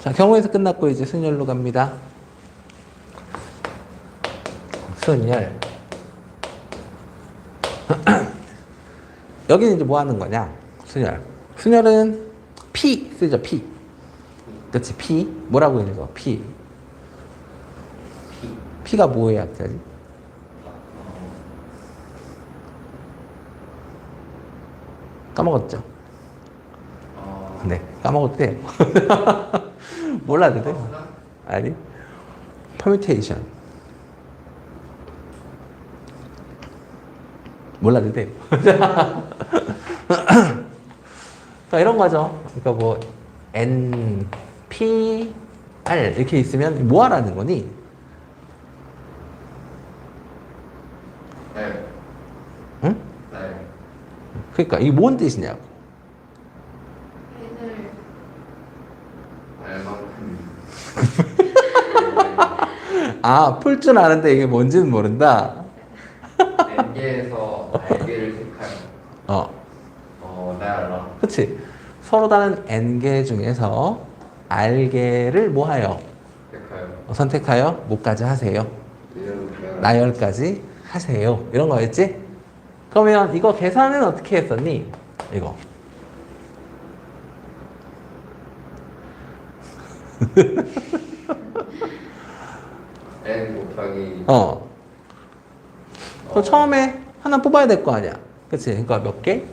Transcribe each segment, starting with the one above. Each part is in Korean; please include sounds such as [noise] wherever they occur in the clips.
자, 경우에서 끝났고 이제 순열로 갑니다. 순열. [clears throat] 여기는 이제 뭐 하는 거냐? 순열. 순열은 P 쓰죠, P. 그치, P. 뭐라고 읽어? P. P가 뭐예요, 앞자리? 까먹었죠? 어, 네, 돼요. [laughs] 몰라도 돼? 아니. 퍼뮤테이션. 몰라도 돼요. [laughs] 자, 이런 거죠. 그러니까 뭐, N, P, R 이렇게 있으면 뭐 하라는 거니? 네. 응? 네. 그러니까 이게 뭔 뜻이냐고. 펜을 알만큼. 아, 풀 줄 아는데 이게 뭔지는 모른다. N개에서 알개를 택하여. 어. 어, 나 알아. 그치? 서로 다른 n개 중에서 r개를 뭐하여? 택하여. 어, 선택하여 뭐까지 하세요? 나열까지 하세요. 이런 거였지? 그러면 이거 계산은 어떻게 했었니? 이거. [laughs] N 곱하기. 어. 그 처음에 하나 뽑아야 될 거 아니야. 그치? 그러니까 몇 개?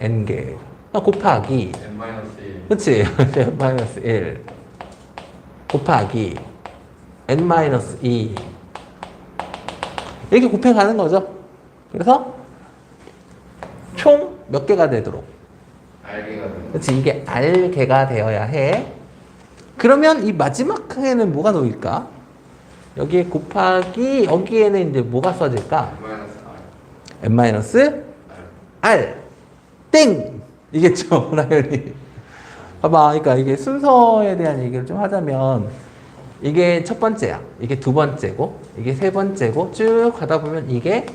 N. n개. 아, 곱하기. N 마이너스 1. 그치? [laughs] n-1 곱하기 n-2 이렇게 곱해 가는 거죠. 그래서 총 몇 개가 되도록. 알개가 되는. 그치? 이게 r개가 되어야 해. 그러면 이 마지막 항에는 뭐가 놓일까? 여기에 곱하기 여기에는 이제 뭐가 써질까? N R. R. 땡! 이겠죠, [laughs] 나연이. 봐봐, 그러니까 이게 순서에 대한 얘기를 좀 하자면 이게 첫 번째야. 이게 두 번째고, 이게 세 번째고, 쭉 가다 보면 이게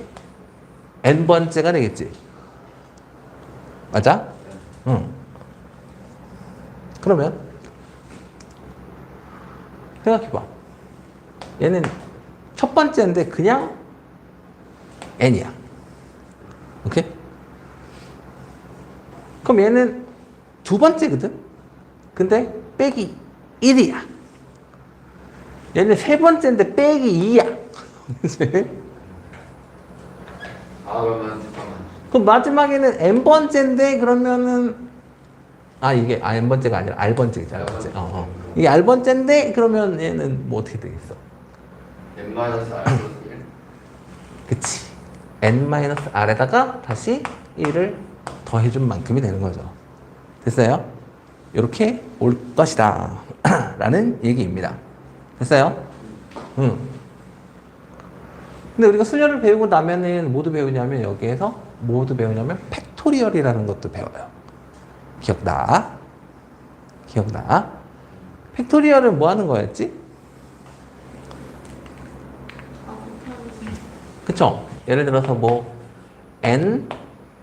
n 번째가 되겠지. 맞아? 응. 그러면 생각해봐. 얘는 첫 번째인데 그냥 n이야. 오케이? 그럼 얘는 두 번째거든? 근데 빼기 1이야. 얘는 세 번째인데 빼기 2야. 아, 그러면. 그럼 마지막에는 n번째인데 그러면은 아 이게 아 n번째가 아니라 r번째잖아. R번째. 어, 어. 이게 r번째인데 그러면 얘는 뭐 어떻게 되겠어? N 마이너스 R 플러스 1. 그치. n-r에다가 다시 1을 더해준 만큼이 되는 거죠. 됐어요? 이렇게 올 것이다. [clears throat] 라는 얘기입니다. 됐어요? 응. 근데 우리가 수녀를 배우고 나면은 모두 배우냐면 여기에서 모두 배우냐면 팩토리얼이라는 것도 배워요. 기억나? 기억나? 팩토리얼은 뭐 하는 거였지? 아 곱하기 그쵸? 예를 들어서 뭐 n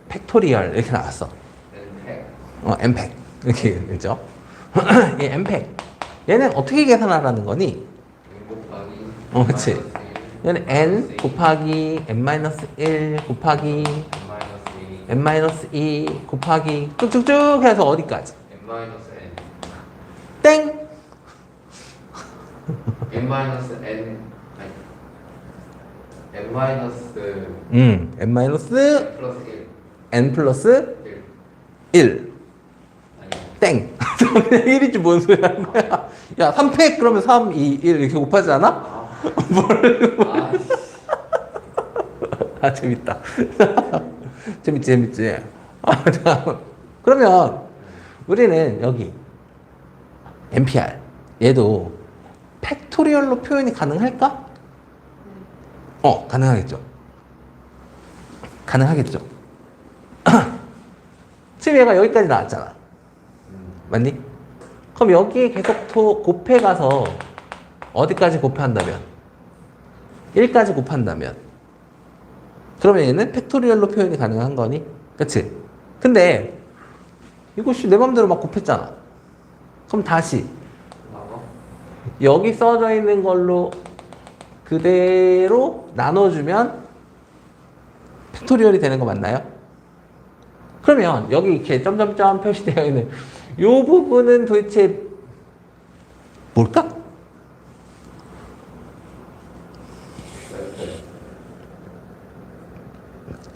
팩토리얼 이렇게 나왔어. N 팩. 어, n팩 이렇게 되죠. 이 n팩 얘는 어떻게 계산하라는 거니? N 곱하기. 어, 일. 얘는 n 곱하기 n-1 곱하기 N 마이너스 2. n-2 곱하기 쭉쭉쭉 해서 어디까지? N 마이너스 N. 땡! N 마이너스 N. 마이너스 음, 플러스 1. n 플러스 1. 1 아니. 땡! 1이지 뭔 소리 하는 거야? 야, 3팩 그러면 3, 2, 1 이렇게 곱하지 않아? [laughs] 아. 아, 씨. 아 재밌다. [laughs] 재밌지 재밌지. 아, 자, 그러면 우리는 여기 NPR 얘도 팩토리얼로 표현이 가능할까? 어 가능하겠죠. 가능하겠죠. [clears throat] 지금 얘가 여기까지 나왔잖아. 음. 맞니? 그럼 여기에 계속 또 곱해 가서 어디까지 곱한다면? 1까지 곱한다면 그러면 얘는 팩토리얼로 표현이 가능한 거니? 그치? 근데 이거 씨, 내 맘대로 막 곱했잖아. 그럼 다시? 여기 써져 있는 걸로 그대로 나눠주면 팩토리얼이 되는 거 맞나요? 그러면 여기 이렇게 점점점 표시되어 있는 이 부분은 도대체 뭘까?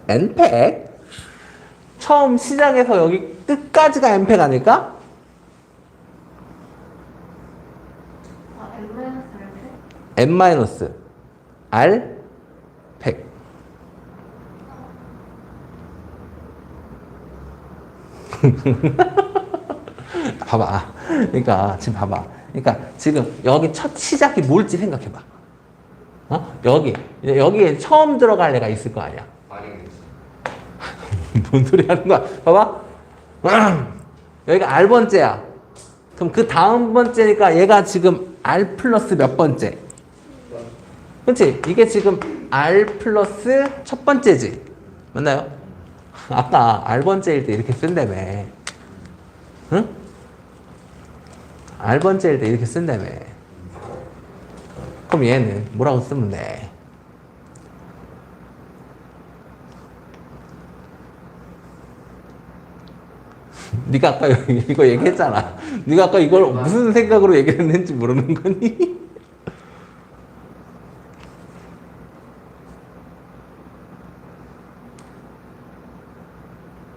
n팩? 처음 시작에서 여기 끝까지가 n팩 아닐까? 아, M-R n 마이너스 r 100 [laughs] 봐봐. 그러니까 지금 봐봐. 그러니까 지금 여기 첫 시작이 뭘지 생각해봐. 어? 여기 여기에 처음 들어갈 애가 있을 거 아니야. [laughs] 뭔 소리 하는 거야? 봐봐. [clears throat] 여기가 R 번째야. 그럼 그 다음 번째니까 얘가 지금 R 플러스 몇 번째? 그렇지? 이게 지금 R 플러스 첫 번째지. 맞나요? 아까 R 번째일 때 이렇게 쓴다며. 응? R 번째일 때 이렇게 쓴다며. 그럼 얘는 뭐라고 쓰면 돼? [laughs] 네가 아까 이거 얘기했잖아. 네가 아까 이걸 무슨 생각으로 얘기를 했는지 모르는 거니? [laughs]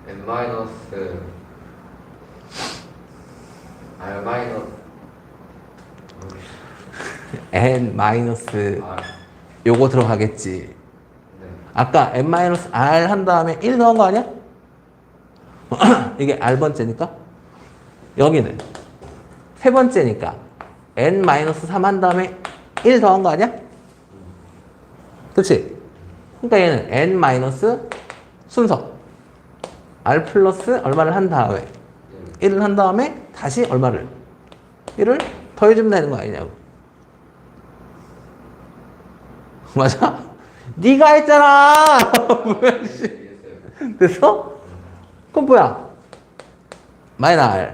n 마이너스 r 마이너스 n 마이너스 r 요거 들어가겠지. 네. 아까 n 마이너스 r 한 다음에 1 넣은 거 아니야? [clears throat] 이게 r 번째니까 여기는 세 번째니까 n 마이너스 3 한 다음에 1 더한 거 아니야? 그렇지? 그러니까 얘는 n 마이너스 순서 r 플러스 얼마를 한 다음에 1을 한 다음에 다시 얼마를 1을 더해주면 되는 거 아니냐고 [laughs] 맞아? 네가 했잖아. [laughs] 됐어? 그럼 뭐야? 마이너 R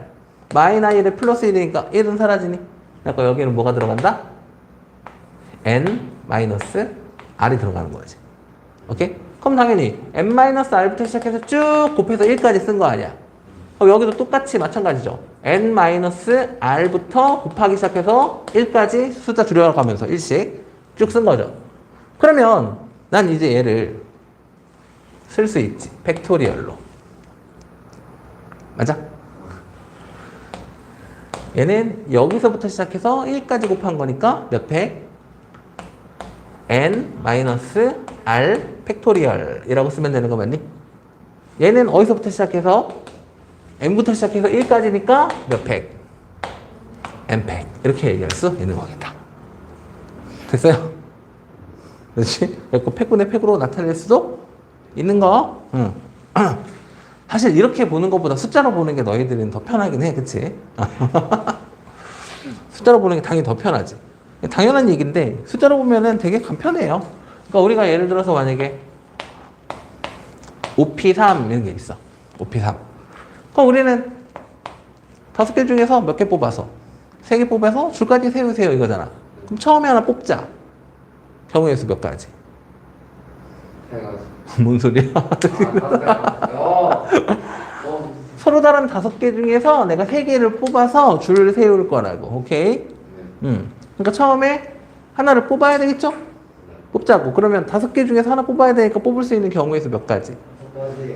마이너 1에 플러스 1이니까 1은 사라지니 그러니까 여기는 뭐가 들어간다? n 마이너스 r이 들어가는 거지 오케이? 그럼 당연히 n 마이너스 r부터 시작해서 쭉 곱해서 1까지 쓴 거 아니야 그럼 여기도 똑같이 마찬가지죠 n 마이너스 r부터 곱하기 시작해서 1까지 숫자 줄여가면서 1씩 쭉 쓴 거죠 그러면 난 이제 얘를 쓸 수 있지 팩토리얼로 맞아? 얘는 여기서부터 시작해서 1까지 곱한 거니까 몇 팩? n 마이너스 r 팩토리얼이라고 쓰면 되는 거 맞니? 얘는 어디서부터 시작해서 n부터 시작해서 1까지니까 몇 팩? n 팩 이렇게 얘기할 수 있는 거겠다. 됐어요? 그렇지? 그래서 팩분의 팩으로 나타낼 수도 있는 거. 응. [clears throat] 사실 이렇게 보는 것보다 숫자로 보는 게 너희들은 더 편하긴 해, 그치? [laughs] 숫자로 보는 게 당연히 더 편하지. 당연한 얘기인데 숫자로 보면은 되게 간편해요. 그러니까 우리가 예를 들어서 만약에 OP3 이런 게 있어. OP3. 그럼 우리는 다섯 개 중에서 몇 개 뽑아서 세 개 뽑아서 줄까지 세우세요 이거잖아. 그럼 처음에 하나 뽑자. 수몇 가지? 뭔 소리야? 아. 어. 어. 서로 다른 다섯 개 중에서 내가 세 개를 뽑아서 줄을 세울 거라고. 오케이? 네. 음. 그러니까 처음에 하나를 뽑아야 되겠죠? 뽑자고. 그러면 다섯 개 중에서 하나 뽑아야 되니까 뽑을 수 있는 경우의 수몇 가지?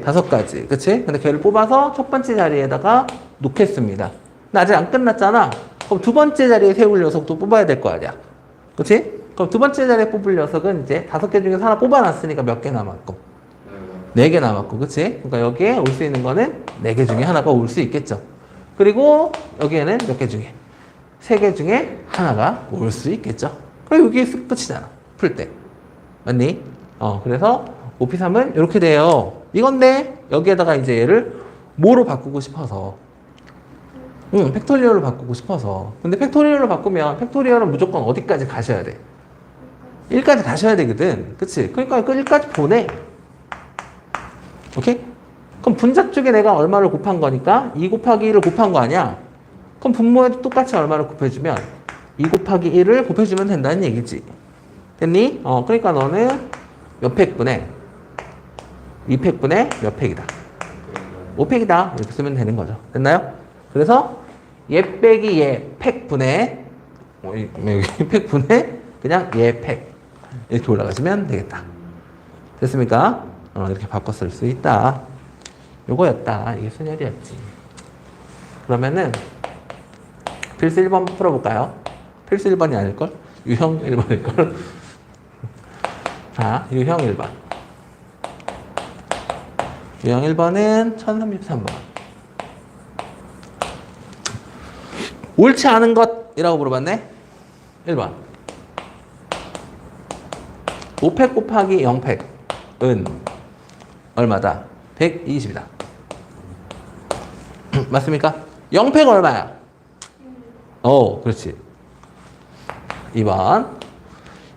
다섯 가지. 그치? 근데 걔를 뽑아서 첫 번째 자리에다가 놓겠습니다. 근데 아직 안 끝났잖아. 그럼 두 번째 자리에 세울 녀석도 뽑아야 될 거 아니야. 그치? 그럼 두 번째 자리에 뽑을 녀석은 이제 다섯 개 중에서 하나 뽑아놨으니까 몇 개 남았고. 네. 네개 남았고, 그치? 그러니까 여기에 올 수 있는 거는 네 개 중에 하나가 올 수 있겠죠. 그리고 여기에는 몇 개 중에? 세 개 중에 하나가 올 수 있겠죠. 그리고 여기 끝이잖아. 풀 때. 맞니? 어, 그래서 OP3은 이렇게 돼요. 이건데, 여기에다가 이제 얘를 뭐로 바꾸고 싶어서. 응, 팩토리얼로 바꾸고 싶어서. 근데 팩토리얼로 바꾸면 팩토리얼은 무조건 어디까지 가셔야 돼? 1까지 가셔야 되거든. 그치? 그러니까 그 1까지 보내. 오케이? 그럼 분자 쪽에 내가 얼마를 곱한 거니까 2 곱하기 1을 곱한 거 아니야? 그럼 분모에도 똑같이 얼마를 곱해주면 2 곱하기 1을 곱해주면 된다는 얘기지. 됐니? 어, 그러니까 너는 몇 팩분의 2팩분의 몇 팩이다. 5팩이다. 이렇게 쓰면 되는 거죠. 됐나요? 그래서 얘 빼기 얘 팩분의 어, 이- 여기 팩분의 그냥 얘 팩. 이렇게 올라가시면 되겠다. 됐습니까? 어, 이렇게 바꿔 쓸 수 있다. 요거였다. 이게 순열이었지. 그러면은 필수 1번 풀어볼까요? 필수 1번이 아닐걸? 유형 1번일걸? [laughs] 자, 유형 1번. 유형 1번은 1033번. 옳지 않은 것이라고 물어봤네? 1번. 5팩 곱하기 0팩은 얼마다? 120이다. [clears throat] 맞습니까? 0팩 얼마야? 어, 그렇지. 2번.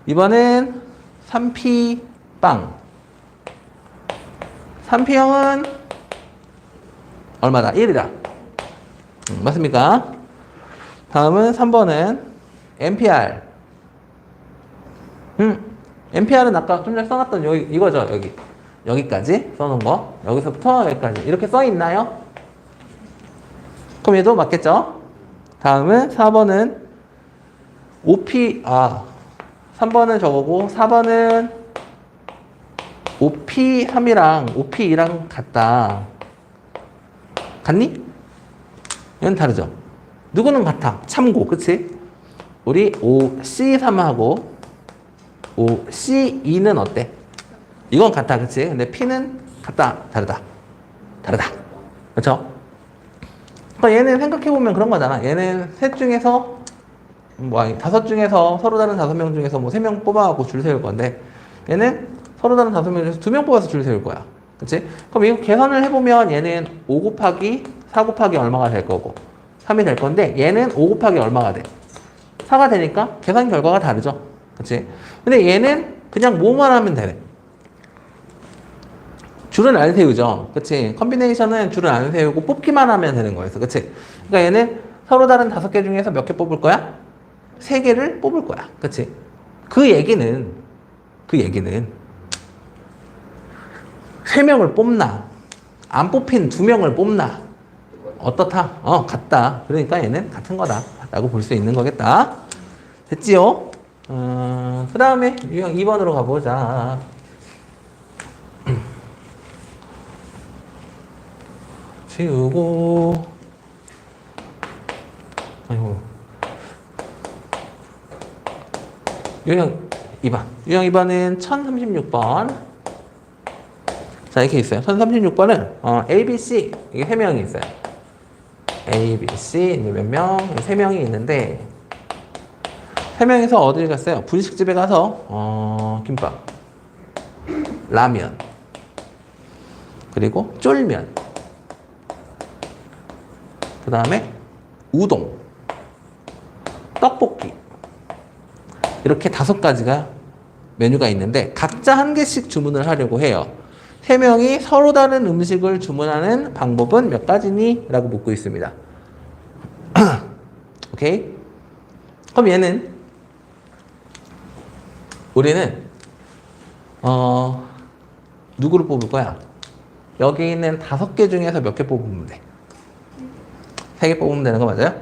2번은 3P 빵. 3P형은 얼마다? 1이다. 음, 맞습니까? 다음은 3번은 NPR. 음, NPR은 아까 좀 전에 써놨던 여기, 이거죠, 여기. 여기까지 써놓은 거. 여기서부터 여기까지. 이렇게 써있나요? 그럼 얘도 맞겠죠? 다음은 4번은 OP, 아, 3번은 저거고, 4번은 OP3이랑 OP2랑 같다. 같니? 이건 다르죠? 누구는 같아? 참고, 그치? 우리 OC3하고 OC2는 어때? 이건 같다, 그치? 근데 P는 같다, 다르다. 다르다. 그렇죠? 그러니까 얘는 생각해보면 그런 거잖아. 얘는 셋 중에서, 뭐, 아니, 다섯 중에서 서로 다른 다섯 명 중에서 뭐 세 명 뽑아갖고 줄 세울 건데, 얘는 서로 다른 다섯 명 중에서 두 명 뽑아서 줄 세울 거야. 그치? 그럼 이거 계산을 해보면 얘는 5 곱하기 4 곱하기 얼마가 될 거고, 3이 될 건데, 얘는 5 곱하기 얼마가 돼? 4가 되니까 계산 결과가 다르죠. 그치? 근데 얘는 그냥 뭐만 하면 되네. 줄은 안 세우죠. 그치? 컨비네이션은 줄을 안 세우고 뽑기만 하면 되는 거였어. 그치? 그러니까 얘는 서로 다른 다섯 개 중에서 몇 개 뽑을 거야? 세 개를 뽑을 거야. 그치? 그 얘기는, 그 얘기는 세 명을 뽑나? 안 뽑힌 두 명을 뽑나? 어떻다? 어, 같다. 그러니까 얘는 같은 거다. 라고 볼 수 있는 거겠다. 됐지요? 어, 그 다음에 유형 2번으로 가보자. [clears throat] 지우고. 아이고. 유형 2번 유형 2번은 1036번. 자 이렇게 있어요. 1036번은 어, A, B, C. 이게 3명이 있어요. A, B, C. 몇 명? 3명이 있는데 3명이서 어딜 갔어요? 분식집에 가서 어, 김밥 라면 그리고 쫄면 그 다음에 우동, 떡볶이 이렇게 다섯 가지가 메뉴가 있는데 각자 한 개씩 주문을 하려고 해요. 세 명이 서로 다른 음식을 주문하는 방법은 몇 가지니? 라고 묻고 있습니다. [clears throat] 오케이? 그럼 얘는 우리는 어 누구를 뽑을 거야? 여기 있는 다섯 개 중에서 몇 개 뽑으면 돼? 세 개 뽑으면 되는 거 맞아요?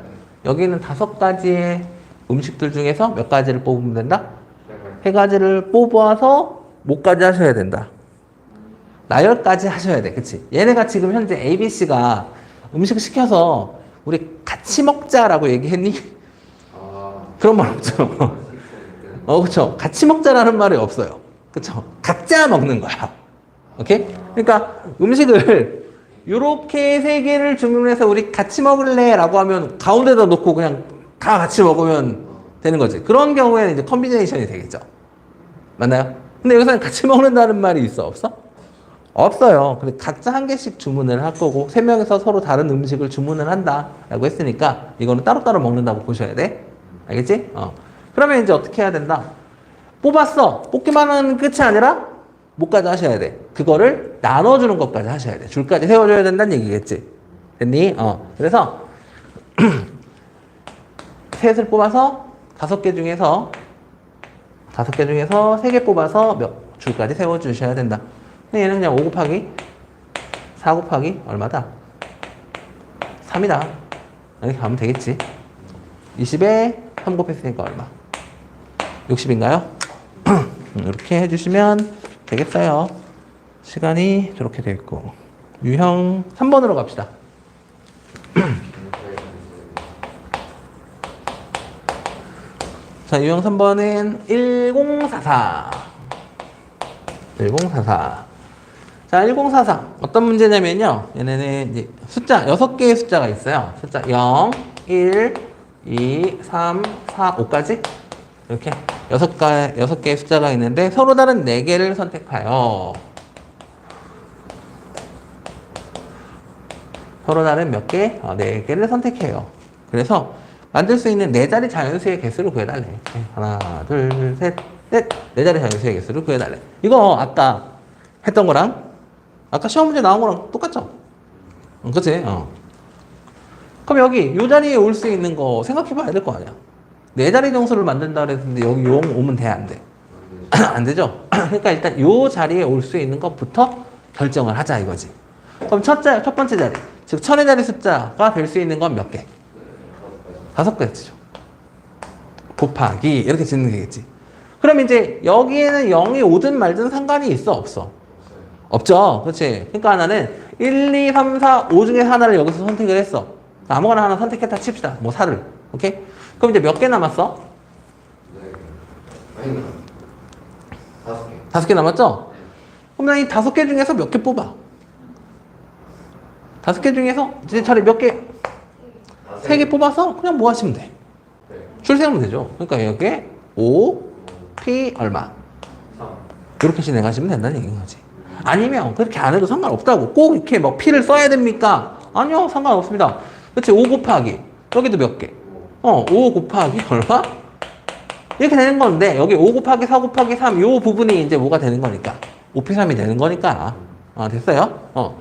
여기 있는 다섯 가지의 음식들 중에서 몇 가지를 뽑으면 된다? 세 가지를 뽑아서 뭐까지 하셔야 된다. 나열까지 하셔야 돼. 그치? 얘네가 지금 현재 A, B, C가 음식 시켜서 우리 같이 먹자라고 얘기했니? 아, 그런 말 없죠. 어, 그쵸. 같이 먹자라는 말이 없어요. 그쵸. 각자 먹는 거야. 오케이? 그러니까 음식을 요렇게 세 개를 주문해서 우리 같이 먹을래? 라고 하면 가운데다 놓고 그냥 다 같이 먹으면 되는 거지. 그런 경우에는 이제 컨비네이션이 되겠죠. 맞나요? 근데 여기서는 같이 먹는다는 말이 있어? 없어? 없어요. 근데 각자 한 개씩 주문을 할 거고, 세 명에서 서로 다른 음식을 주문을 한다. 라고 했으니까, 이거는 따로따로 먹는다고 보셔야 돼. 알겠지? 어. 그러면 이제 어떻게 해야 된다? 뽑았어. 뽑기만 하는 끝이 아니라, 뭐까지 하셔야 돼. 그거를 나눠주는 것까지 하셔야 돼. 줄까지 세워줘야 된다는 얘기겠지. 됐니? 어. 그래서, [clears throat] 셋을 뽑아서 다섯 개 중에서 다섯 개 중에서 세 개 뽑아서 몇 줄까지 세워주셔야 된다. 얘는 그냥 5 곱하기 4 곱하기 얼마다? 3이다. 이렇게 가면 되겠지. 20에 3 곱했으니까 얼마? 60인가요? [clears throat] 이렇게 해주시면 되겠어요. 시간이 저렇게 돼 있고. 유형 3번으로 갑시다. [clears throat] 자, 유형 3번은 1044. 1044. 자, 1044. 어떤 문제냐면요. 얘네는 이제 숫자, 6개의 숫자가 있어요. 숫자 0, 1, 2, 3, 4, 5까지. 이렇게 6개, 6개의 숫자가 있는데 서로 다른 4개를 선택하여. 서로 다른 몇 개? 어, 네 개를 선택해요. 그래서 만들 수 있는 네 자리 자연수의 개수를 구해달래. 네, 하나, 둘, 셋, 넷. 네 자리 자연수의 개수를 구해달래. 이거 아까 했던 거랑 아까 시험 문제 나온 거랑 똑같죠? 응, 그치? 어. 그럼 여기 이 자리에 올 수 있는 거 생각해 봐야 될 거 아니야. 네 자리 정수를 만든다 그랬는데 여기 용 오면 돼, 안 돼? [clears throat] 안 되죠? [clears throat] 그러니까 일단 이 자리에 올 수 있는 것부터 결정을 하자 이거지. 그럼 첫, 자, 첫 번째 자리, 즉 천의 자리 숫자가 될 수 있는 건 몇 개? 다섯 개죠. 곱하기 이렇게 짓는 게겠지. 그럼 이제 여기에는 0이 오든 말든 상관이 있어 없어? 없죠. 그렇지. 그러니까 하나는 1, 2, 3, 4, 5 중에 하나를 여기서 선택을 했어. 아무거나 하나 선택했다 칩시다. 뭐 4를. 오케이? 그럼 이제 몇 개 남았어? 네. 아닌가? 다섯 개. 다섯 개 남았죠? 그럼 나이 다섯 개 중에서 몇 개 뽑아? 다섯 개 중에서 이제 차라리 몇 개, 다섯 세개 뽑아서 그냥 뭐 하시면 돼. 네. 줄 세우면 되죠. 그러니까 여기에 5, P 얼마. 삼. 이렇게 진행하시면 된다는 얘기인 거지. 아니면 그렇게 안 해도 상관없다고. 꼭 이렇게 뭐 P를 써야 됩니까? 아니요, 상관없습니다. 그렇지, 5 곱하기. 여기도 몇 개? 어, 5 곱하기 얼마? 이렇게 되는 건데, 여기 5 곱하기 4 곱하기 3, 요 부분이 이제 뭐가 되는 거니까. 5P3이 되는 거니까. 아, 됐어요? 어.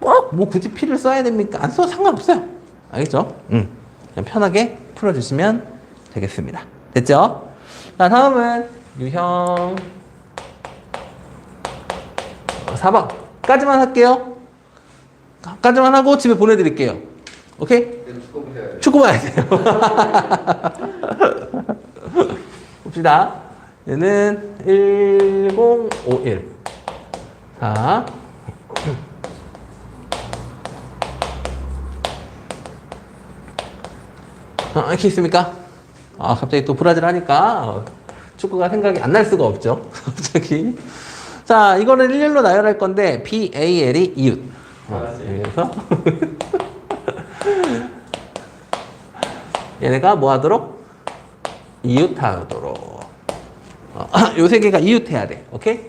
꼭 뭐 굳이 P를 써야 됩니까? 안 써도 상관없어요. 알겠죠? 응. 그냥 편하게 풀어주시면 되겠습니다. 됐죠? 자, 다음은 유형 4번까지만 할게요. 까지만 하고 집에 보내드릴게요. 오케이? 축구 해야 돼. 축구 봐야 돼요. [laughs] 봅시다. 얘는 1051. 자. 아, 이렇게 있습니까? 아, 갑자기 또 브라질 하니까 어, 축구가 생각이 안 날 수가 없죠. [laughs] 갑자기. 자, 이거는 일렬로 나열할 건데, BAL이 이웃. 어, 그래서 얘네가 뭐 하도록? 이웃하도록. 어, [clears throat] 요세 개가 이웃해야 돼. 오케이?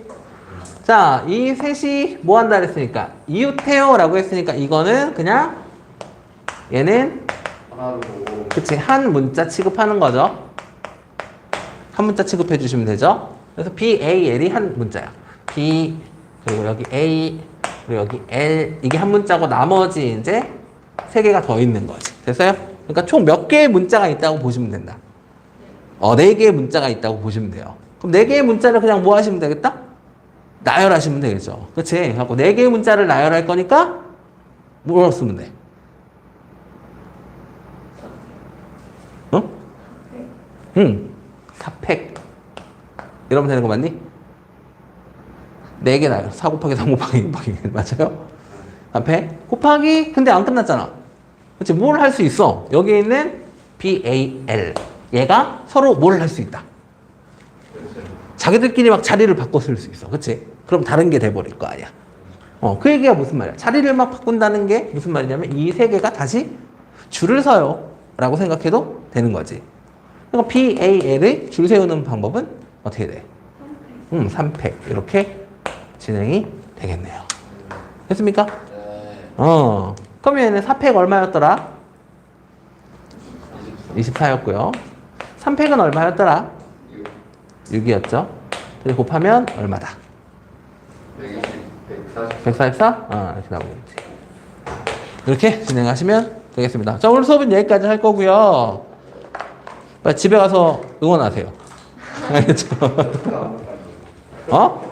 자, 이 셋이 뭐 한다 그랬으니까 이웃해요 라고 했으니까 이거는 그냥 얘는. 그치 한 문자 취급하는 거죠. 한 문자 취급해 주시면 되죠. 그래서 B, A, L이 한 문자야. B 그리고 여기 A 그리고 여기 L 이게 한 문자고 나머지 이제 세 개가 더 있는 거지. 됐어요? 그러니까 총 몇 개의 문자가 있다고 보시면 된다. 어, 네 개의 문자가 있다고 보시면 돼요. 그럼 네 개의 문자를 그냥 뭐 하시면 되겠다? 나열하시면 되겠죠. 그치? 그래갖고 네 개의 문자를 나열할 거니까 뭐로 쓰면 돼? 어? 응. 사팩. 이러면 되는 거 맞니? 네 개 나요. 4 곱하기 3 곱하기 2 곱하기 맞아요? 사팩. 곱하기 근데 안 끝났잖아. 그치? 뭘할 수 있어? 여기 있는 BAL. 얘가 서로 뭘 할 수 있다. 자기들끼리 막 자리를 바꿔 쓸 수 있어. 그치? 그럼 다른 게 돼버릴 거 아니야. 어, 그 얘기가 무슨 말이야? 자리를 막 바꾼다는 게 무슨 말이냐면 이 세 개가 다시 줄을 서요. 라고 생각해도 되는 거지. 그러니까 PAL의 줄 세우는 방법은 어떻게 돼? 음, 3팩. 이렇게 진행이 되겠네요. 됐습니까? 네. 어. 그러면 얘는 4팩 얼마였더라? 24였고요. 3팩은 얼마였더라? 육. 6이었죠. 그리고 곱하면 얼마다? 백이십. 백사십. 144? 아, 이렇게 나오겠지. 이렇게 진행하시면 되겠습니다. 자, 오늘 수업은 여기까지 할 거고요. 집에 가서 응원하세요. [laughs] 알겠죠? 어?